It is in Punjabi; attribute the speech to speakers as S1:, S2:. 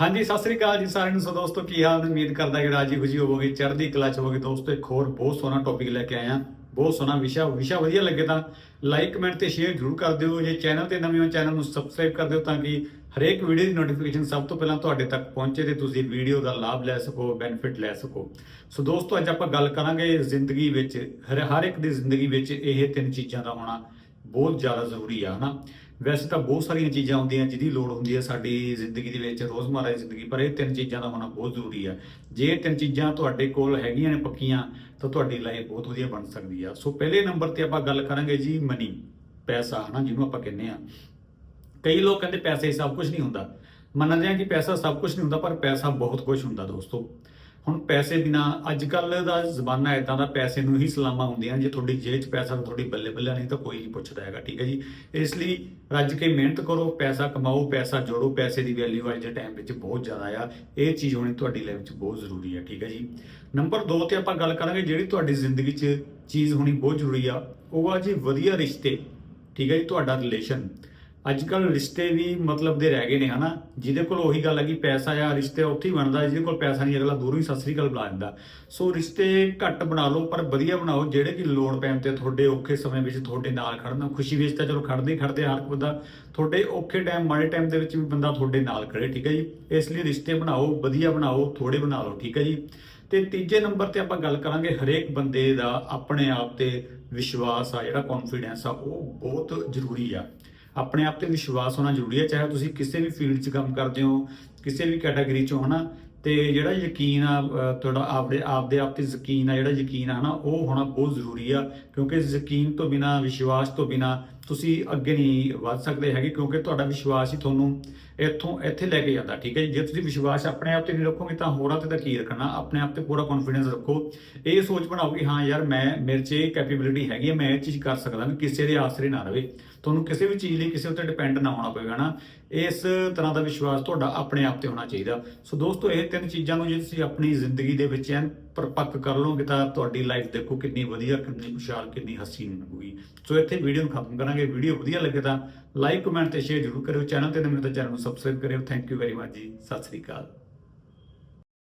S1: ਹਾਂਜੀ, ਸਤਿ ਸ੍ਰੀ ਅਕਾਲ ਜੀ ਸਾਰਿਆਂ ਨੂੰ। ਸੋ ਦੋਸਤੋ, ਕੀ ਹਾਲ ਨੇ? ਉਮੀਦ ਕਰਦਾ ਕਿ ਰਾਜੀ ਖੁਸ਼ੀ ਹੋਵੋਗੇ, ਚੜ੍ਹਦੀ ਕਲਾ ਚ ਹੋਵੋਗੇ। ਦੋਸਤੋ, ਇੱਕ ਹੋਰ ਬਹੁਤ ਸੋਹਣਾ ਟੌਪਿਕ ਲੈ ਕੇ ਆਇਆ ਬਹੁਤ ਸੋਹਣਾ ਵਿਸ਼ਾ ਵਿਸ਼ਾ ਵਧੀਆ ਲੱਗੇ ਤਾਂ ਲਾਈਕ ਕਮੈਂਟ ਤੇ ਸ਼ੇਅਰ ਜ਼ਰੂਰ ਕਰ ਦਿਓ। ਜੇ ਚੈਨਲ ਤੇ ਨਵੇਂ ਹੋ ਚੈਨਲ ਨੂੰ ਸਬਸਕ੍ਰਾਈਬ ਕਰ ਦਿਓ ਤਾਂ ਕਿ ਹਰੇਕ ਵੀਡੀਓ ਦੀ ਨੋਟੀਫਿਕੇਸ਼ਨ ਸਭ ਤੋਂ ਪਹਿਲਾਂ ਤੁਹਾਡੇ ਤੱਕ ਪਹੁੰਚੇ ਤੇ ਤੁਸੀਂ ਵੀਡੀਓ ਦਾ ਲਾਭ ਲੈ ਸਕੋ ਬੈਨੀਫਿਟ ਲੈ ਸਕੋ। ਸੋ ਦੋਸਤੋ, ਅੱਜ ਆਪਾਂ ਗੱਲ ਕਰਾਂਗੇ ਜ਼ਿੰਦਗੀ ਵਿੱਚ, ਹਰ ਹਰ ਇੱਕ ਦੀ ਜ਼ਿੰਦਗੀ ਵਿੱਚ ਇਹ ਤਿੰਨ ਚੀਜ਼ਾਂ ਦਾ ਹੋਣਾ ਬਹੁਤ ਜ਼ਿਆਦਾ ਜ਼ਰੂਰੀ ਆ, ਹਨਾ? ਵੈਸੇ ਤਾਂ ਬਹੁਤ ਸਾਰੀਆਂ ਚੀਜ਼ਾਂ ਹੁੰਦੀਆਂ ਜਿਹਦੀ ਲੋੜ ਹੁੰਦੀ ਹੈ ਸਾਡੀ ਜ਼ਿੰਦਗੀ ਦੇ ਵਿੱਚ ਰੋਜ਼ਮਰਰਾ ਦੀ ਜ਼ਿੰਦਗੀ, ਪਰ ਇਹ ਤਿੰਨ ਚੀਜ਼ਾਂ ਦਾ ਹੋਣਾ ਬਹੁਤ ਜ਼ਰੂਰੀ ਆ ਜੇ ਇਹ ਤਿੰਨ ਚੀਜ਼ਾਂ ਤੁਹਾਡੇ ਕੋਲ ਹੈਗੀਆਂ ਨੇ ਪੱਕੀਆਂ, ਤਾਂ ਤੁਹਾਡੀ ਲਾਈਫ ਬਹੁਤ ਵਧੀਆ ਬਣ ਸਕਦੀ ਆ। ਸੋ ਪਹਿਲੇ ਨੰਬਰ ਤੇ ਆਪਾਂ ਗੱਲ ਕਰਾਂਗੇ ਜੀ ਮਨੀ ਪੈਸਾ, ਹਨਾ, ਜਿਹਨੂੰ ਆਪਾਂ ਕਹਿੰਦੇ ਆ। ਕਈ ਲੋਕ ਕਹਿੰਦੇ ਪੈਸੇ ਹੀ ਸਭ ਕੁਝ ਨਹੀਂ ਹੁੰਦਾ। ਮੰਨਦੇ ਆ ਕਿ ਪੈਸਾ ਸਭ ਕੁਝ ਨਹੀਂ ਹੁੰਦਾ, ਪਰ ਪੈਸਾ ਬਹੁਤ ਕੁਝ ਹੁੰਦਾ ਦੋਸਤੋ। ਹੁਣ ਪੈਸੇ ਬਿਨਾ ਅੱਜ ਕੱਲ ਦਾ ਜ਼ਮਾਨਾ ਇਦਾਂ ਦਾ ਪੈਸੇ ਨੂੰ ਹੀ ਸਲਾਮਾਂ ਹੁੰਦੀਆਂ, ਜੇ ਤੁਹਾਡੀ ਜੇਬ 'ਚ ਪੈਸਾ ਤਾਂ ਤੁਹਾਡੀ ਬੱਲੇ ਬੱਲੇ ਨਹੀਂ ਤਾਂ ਕੋਈ ਨਹੀਂ ਪੁੱਛਦਾ ਹੈਗਾ, ਠੀਕ ਹੈ ਜੀ? ਇਸ ਲਈ ਰੱਜ ਕੇ ਮਿਹਨਤ ਕਰੋ, ਪੈਸਾ ਕਮਾਓ, ਪੈਸਾ ਜੋੜੋ, ਪੈਸੇ ਦੀ ਵੈਲਿਊ ਅੱਜ ਦੇ ਟਾਈਮ ਵਿੱਚ ਬਹੁਤ ਜ਼ਿਆਦਾ ਆ, ਇਹ ਚੀਜ਼ ਹੋਣੀ ਤੁਹਾਡੀ ਲਾਈਫ 'ਚ ਬਹੁਤ ਜ਼ਰੂਰੀ ਹੈ ਠੀਕ ਹੈ ਜੀ? ਨੰਬਰ 2 ਤੇ ਆਪਾਂ ਗੱਲ ਕਰਾਂਗੇ ਜਿਹੜੀ ਤੁਹਾਡੀ ਜ਼ਿੰਦਗੀ 'ਚ ਚੀਜ਼ ਹੋਣੀ ਬਹੁਤ ਜ਼ਰੂਰੀ ਆ, ਉਹ ਆ ਜੀ ਵਧੀਆ ਰਿਸ਼ਤੇ, ਠੀਕ ਹੈ ਜੀ, ਤੁਹਾਡਾ ਰਿਲੇਸ਼ਨ ਅੱਜ ਕੱਲ ਰਿਸ਼ਤੇ ਵੀ ਮਤਲਬ ਦੇ ਰਹਿ ਗਏ ਨੇ, ਹਨਾ? ਜਿਹਦੇ ਕੋਲ ਉਹੀ ਗੱਲ ਹੈ ਕਿ ਪੈਸਾ ਜਾਂ ਰਿਸ਼ਤੇ ਉੱਥੇ ਹੀ ਬਣਦਾ, ਜਿਹਦੇ ਕੋਲ ਪੈਸਾ ਨਹੀਂ, ਅਗਲਾ ਦੂਰੋਂ ਹੀ ਸਤਿ ਸ੍ਰੀ ਅਕਾਲ ਬੁਲਾ ਦਿੰਦਾ। ਸੋ ਰਿਸ਼ਤੇ ਘੱਟ ਬਣਾ ਲਓ, ਪਰ ਵਧੀਆ ਬਣਾਓ, ਜਿਹੜੇ ਕਿ ਲੋੜ ਪੈਣ ਤੇ ਤੁਹਾਡੇ ਔਖੇ ਸਮੇਂ ਵਿੱਚ ਤੁਹਾਡੇ ਨਾਲ ਖੜਨਾ, ਖੁਸ਼ੀ ਵਿੱਚ ਤਾਂ ਚਲੋ ਖੜਦੇ ਹੀ ਖੜਦੇ ਹਰ ਕੋਈ ਬੰਦਾ, ਤੁਹਾਡੇ ਔਖੇ ਟਾਈਮ ਮਾੜੇ ਟਾਈਮ ਦੇ ਵਿੱਚ ਵੀ ਬੰਦਾ ਤੁਹਾਡੇ ਨਾਲ ਖੜੇ, ਠੀਕ ਹੈ ਜੀ? ਇਸ ਲਈ ਰਿਸ਼ਤੇ ਬਣਾਓ, ਵਧੀਆ ਬਣਾਓ ਥੋੜੇ ਬਣਾ ਲਓ, ਠੀਕ ਹੈ ਜੀ? ਤੇ ਤੀਜੇ ਨੰਬਰ ਤੇ ਆਪਾਂ ਗੱਲ ਕਰਾਂਗੇ ਹਰੇਕ ਬੰਦੇ ਦਾ ਆਪਣੇ ਆਪ ਤੇ ਵਿਸ਼ਵਾਸ ਆ, ਜਿਹੜਾ ਕੌਨਫੀਡੈਂਸ ਆ, ਉਹ ਬਹੁਤ ਜ਼ਰੂਰੀ ਆ। ਆਪਣੇ ਆਪ ਤੇ ਵਿਸ਼ਵਾਸ ਹੋਣਾ ਜ਼ਰੂਰੀ ਹੈ, ਚਾਹੇ ਤੁਸੀਂ ਕਿਸੇ ਵੀ ਫੀਲਡ 'ਚ ਕੰਮ ਕਰਦੇ ਹੋ, ਕਿਸੇ ਵੀ ਕੈਟਾਗਰੀ 'ਚੋਂ, ਹਨਾ? ਤੇ ਜਿਹੜਾ ਯਕੀਨ ਆ ਤੁਹਾਡਾ ਆਪਦੇ ਆਪਦੇ ਆਪ ਤੇ ਯਕੀਨ ਆ, ਜਿਹੜਾ ਯਕੀਨ ਆ, ਹਨਾ, ਉਹ ਹੋਣਾ ਬਹੁਤ ਜ਼ਰੂਰੀ ਆ, ਕਿਉਂਕਿ ਯਕੀਨ ਤੋਂ ਬਿਨਾ, ਵਿਸ਼ਵਾਸ ਤੋਂ ਬਿਨਾ ਤੁਸੀਂ ਅੱਗੇ ਨਹੀਂ ਵੱਧ ਸਕਦੇ ਹੈਗੇ, ਕਿਉਂਕਿ ਤੁਹਾਡਾ ਵਿਸ਼ਵਾਸ ਹੀ ਤੁਹਾਨੂੰ ਇੱਥੋਂ, ਇੱਥੇ ਲੈ ਕੇ ਜਾਂਦਾ, ਠੀਕ ਹੈ ਜੀ? ਜੇ ਤੁਸੀਂ ਵਿਸ਼ਵਾਸ ਆਪਣੇ ਆਪ ਤੇ ਨਹੀਂ ਰੱਖੋਗੇ ਤਾਂ ਹੋਰਾਂ ਤੇ ਤਾਂ ਕੀ ਰੱਖਣਾ? ਆਪਣੇ ਆਪ ਤੇ ਪੂਰਾ ਕੌਨਫੀਡੈਂਸ ਰੱਖੋ। ਇਹ ਸੋਚ ਬਣਾਓ ਕਿ ਹਾਂ ਯਾਰ, ਮੈਂ, ਮੇਰੇ 'ਚ ਇਹ ਕੈਪੇਬਿਲਿਟੀ ਹੈਗੀ ਹੈ, ਮੈਂ ਇਹ ਚੀਜ਼ ਕਰ ਸਕਦਾ ਮੈਂ ਕਿਸੇ ਦੇ ਆਸਰੇ ਨਾ ਰਵੇ। ਤੁਹਾਨੂੰ ਕਿਸੇ ਵੀ ਚੀਜ਼ ਲਈ ਕਿਸੇ ਉੱਤੇ ਡਿਪੈਂਡ ਨਾ ਹੋਣਾ ਪਵੇਗਾ ਨਾ ਇਸ ਤਰ੍ਹਾਂ ਦਾ ਵਿਸ਼ਵਾਸ ਤੁਹਾਡਾ ਆਪਣੇ ਆਪ ਤੇ ਹੋਣਾ ਚਾਹੀਦਾ। ਸੋ ਦੋਸਤੋ, ਇਹ ਤਿੰਨ ਚੀਜ਼ਾਂ ਨੂੰ ਜੇ ਤੁਸੀਂ ਆਪਣੀ ਜ਼ਿੰਦਗੀ ਦੇ ਵਿੱਚ ਐਨ ਪਰਪੱਕ ਕਰ ਲਓਗੇ ਤਾਂ ਤੁਹਾਡੀ ਲਾਈਫ ਦੇਖੋ ਕਿੰਨੀ ਵਧੀਆ, ਕਿੰਨੀ ਖੁਸ਼ਹਾਲ, ਕਿੰਨੀ ਹਸੀਨ ਹੋਊਗੀ ਸੋ ਇੱਥੇ ਵੀਡੀਓ ਨੂੰ ਖਤਮ ਕਰਾਂਗੇ। ਵੀਡੀਓ ਵਧੀਆ ਲੱਗੇ ਤਾਂ ਲਾਈਕ ਕਮੈਂਟ ਤੇ ਸ਼ੇਅਰ ਜ਼ਰੂਰ ਕਰਿਓ। ਚੈਨਲ ਤੇ ਨਵੇਂ ਤਾਂ ਚੈਨਲ ਨੂੰ ਸਬਸਕ੍ਰਾਈਬ ਕਰਿਓ। ਥੈਂਕ ਯੂ ਵੈਰੀ ਮਚ ਜੀ। ਸਤਿ ਸ੍ਰੀ ਅਕਾਲ।